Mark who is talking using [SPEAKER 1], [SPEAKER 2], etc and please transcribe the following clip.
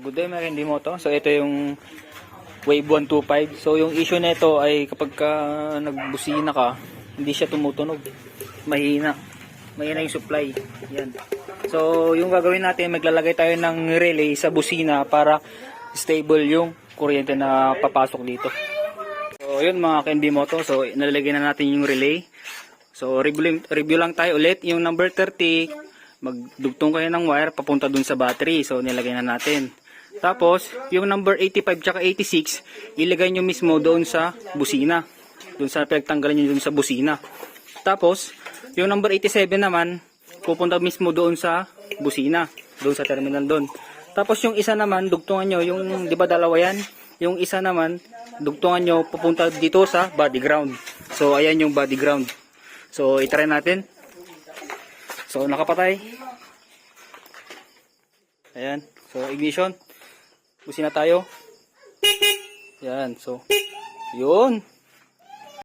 [SPEAKER 1] ka-Hindi Moto. So ito yung Wave 125. So yung issue nito ay kapag ka nagbusina ka, hindi siya tumutunog. Mahina. Mahina yung supply. Yan. So yung gagawin natin, maglalagay tayo ng relay sa busina para stable yung kuryente na papasok dito. So yun mga ka-NB Moto. So nalalagay na natin yung relay. So review, review lang tayo ulit. Yung number 30, magdugtong kayo ng wire papunta dun sa battery. So nilagay na natin. Tapos, yung number 85 tsaka 86, ilagay nyo mismo doon sa busina. Doon sa pagtanggalan nyo doon sa busina. Tapos, yung number 87 naman, pupunta mismo doon sa busina. Doon sa terminal doon. Tapos yung isa naman, dugtungan nyo, yung, di ba dalawa yan? Yung isa naman, dugtungan nyo, pupunta dito sa body ground. So, ayan yung body ground. So, itry natin. So, nakapatay. Ayan. So, ignition. Busina tayo. Yan. So, yun.